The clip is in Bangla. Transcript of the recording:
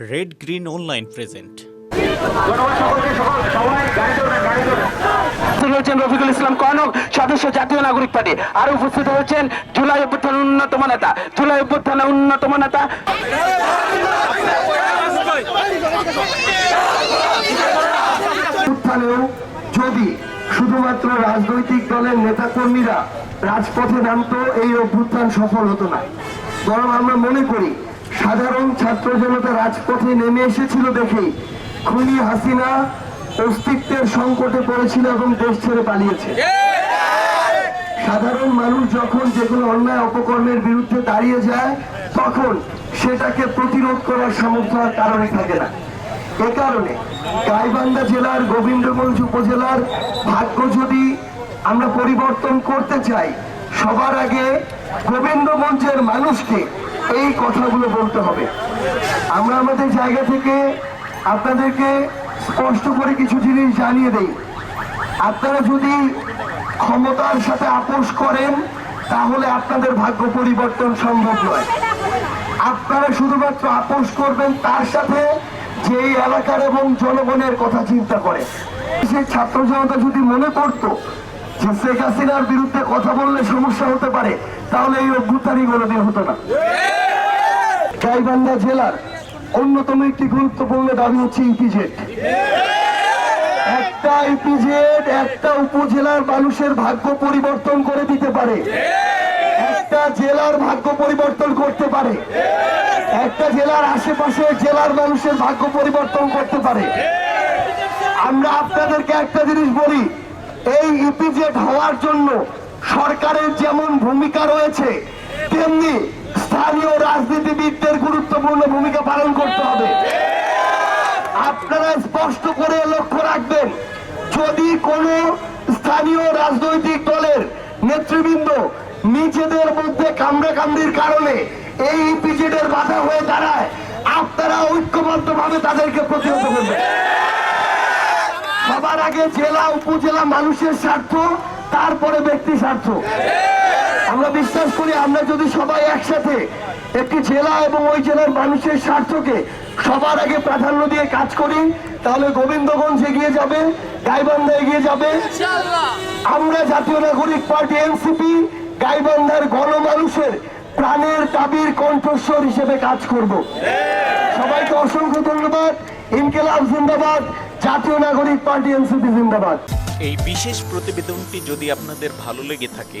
রেড গ্রিন অনলাইন প্রেজেন্ট হয়েছেন রফিকুল ইসলাম কনক সদস্য জাতীয় নাগরিক পার্টি। আর উপস্থিত হয়েছেন জুলাই অভ্যুত্থানের অন্যতম নেতা। জুলাই অভ্যুত্থানের অন্যতম নেতা। যদি শুধুমাত্র রাজনৈতিক দলের নেতাকর্মীরা রাজপথে নামতো এই অভ্যুত্থান সফল হতো না। বরং আমরা মনে করি সাধারণ ছাত্র জনতা রাজপথে নেমে এসেছিল দেখেই খুনি হাসিনা অস্তিত্বের সংকটে পড়েছিল এবং দেশ ছেড়ে পালিয়েছে। সাধারণ মানুষ যখন যেগুলো অন্যায় অপকর্মের বিরুদ্ধে দাঁড়িয়ে যায়, তখন সেটাকে প্রতিরোধ করার সামর্থ্য আর কারণে থাকে না। এ কারণে গাইবান্ধা জেলার গোবিন্দগঞ্জ উপজেলার ভাগ্য যদি আমরা পরিবর্তন করতে চাই, সবার আগে গোবিন্দগঞ্জের মানুষকে এই কথাগুলো বলতে হবে। আমরা আমাদের জায়গা থেকে আপনাদেরকে স্পষ্ট করে কিছু জিনিস জানিয়ে দেই। আপনারা যদি ক্ষমতার সাথে আপোষ করেন, তাহলে আপনাদের ভাগ্য পরিবর্তন সম্ভব নয়। আপনারা শুধুমাত্র আপোষ করবেন তার সাথে যে এলাকার এবং জনগণের কথা চিন্তা করে। সে ছাত্র জনতা যদি মনে করত যে শেখ হাসিনার বিরুদ্ধে কথা বললে সমস্যা হতে পারে, তাহলে এই অভ্যুত্থানই কোনোদিন হতো না। গাইবান্ধা জেলার অন্যতম একটি গুরুত্বপূর্ণ দাবি হচ্ছে ইপিজেড। একটা ইপিজেড একটা উপজেলার মানুষের ভাগ্য পরিবর্তন করে দিতে পারে। একটা জেলার ভাগ্য পরিবর্তন করতে পারে। একটা জেলার আশেপাশে জেলার মানুষের ভাগ্য পরিবর্তন করতে পারে। আমরা আপনাদেরকে একটা জিনিস বলি, এই ইপিজেড হওয়ার জন্য সরকারের যেমন ভূমিকা রয়েছে, তেমনি স্থানীয় রাজনীতিবিদদের গুরুত্বপূর্ণ ভূমিকা পালন করতে হবে। আপনারা স্পষ্ট করে লক্ষ্য রাখবেন, যদি কোনো স্থানীয় রাজনৈতিক দলের নেতৃবৃন্দ নিজেদের মধ্যে কামড়া কামড়ির কারণে এই পিজেডের বাধা হয়ে দাঁড়ায়, আপনারা ঐক্যবদ্ধ ভাবে তাদেরকে প্রতিহত করবেন। সবার আগে জেলা, উপজেলা মানুষের স্বার্থ, তারপরে ব্যক্তি স্বার্থ। আমরা বিশ্বাস করি আমরা যদি সবাই একসাথে একটি জেলা এবং ওই জেলার মানুষের স্বার্থকে সবার আগে প্রাধান্য দিয়ে কাজ করি তাহলে গোবিন্দগঞ্জ এগিয়ে যাবে গাইবান্ধা এগিয়ে যাবে। আমরা জাতীয় নাগরিক পার্টি এনসিপি গাইবান্ধার গণমানুষের প্রাণের দাবির কণ্ঠস্বর হিসেবে কাজ করব। সবাইকে অসংখ্য ধন্যবাদ। ইনকেলাব জিন্দাবাদ জাতীয় নাগরিক পার্টি এনসিপি জিন্দাবাদ। এই বিশেষ প্রতিবেদনটি যদি আপনাদের ভালো লেগে থাকে